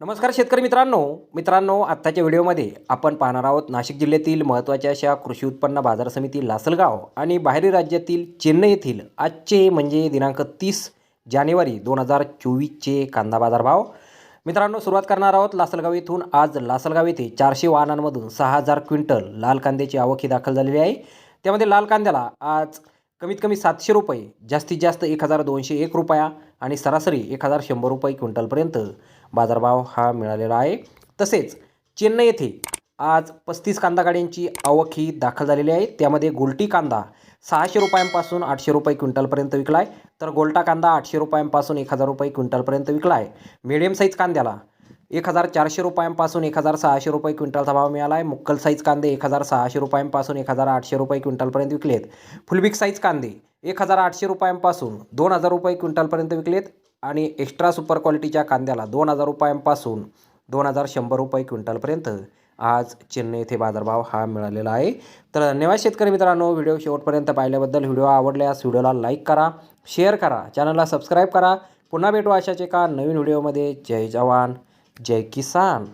नमस्कार शेतकरी मित्रांनो. मित्रांनो आत्ताच्या व्हिडिओमध्ये आपण पाहणार आहोत नाशिक जिल्ह्यातील महत्त्वाच्या अशा कृषी उत्पन्न बाजार समिती लासलगाव आणि बाहेरील राज्यातील चेन्नई येथील आजचे म्हणजे दिनांक तीस जानेवारी दोन हजार चोवीसचे कांदा बाजार भाव मित्रांनो सुरुवात करणार आहोत लासलगाव येथून. आज लासलगाव येथे चारशे वाहनांमधून सहा हजार क्विंटल लाल कांद्याची आवक ही दाखल झालेली आहे. त्यामध्ये लाल कांद्याला आज कमीत कमी सातशे रुपये जास्तीत जास्त एक हजार दोनशे एक रुपया आणि सरासरी एक हजार शंभर रुपये क्विंटलपर्यंत बाजारभाव हा मिळालेला आहे. तसेच चेन्नई येथे आज पस्तीस कांदा गाड्यांची आवक ही दाखल झालेली आहे. त्यामध्ये गोलटी कांदा सहाशे रुपयांपासून आठशे रुपये क्विंटलपर्यंत विकला आहे तर गोलटा कांदा आठशे रुपयांपासून एक हजार रुपये क्विंटलपर्यंत विकला आहे मिडियम साईज कांद्याला एक हजार चारशे रुपयांपासून एक हजार सहाशे रुपये क्विंटलचा भाव मिळाला आहे मुक्कल साईज कांदे एक हजार सहाशे रुपयांपासून एक हजार आठशे रुपये क्विंटलपर्यंत विकलेत. फुलबिक साईज कांदे एक हजार आठशे रुपयांपासून दोन हजार रुपये क्विंटलपर्यंत विकलेत. आणि एक्स्ट्रा सुपर क्वालिटीच्या कांद्याला दोन हजार रुपयांपासून दोन हजार शंभर रुपये क्विंटलपर्यंत आज चेन्नई येथे बाजारभाव हा मिळालेला आहे. तर धन्यवाद शेतकरी मित्रांनो. व्हिडिओ शेवटपर्यंत पाहिल्याबद्दल व्हिडिओ आवडल्यास व्हिडिओला लाईक करा शेअर करा चॅनलला सबस्क्राईब करा. पुन्हा भेटू अशाच एका नवीन व्हिडिओमध्ये. जय जवान. जय किसान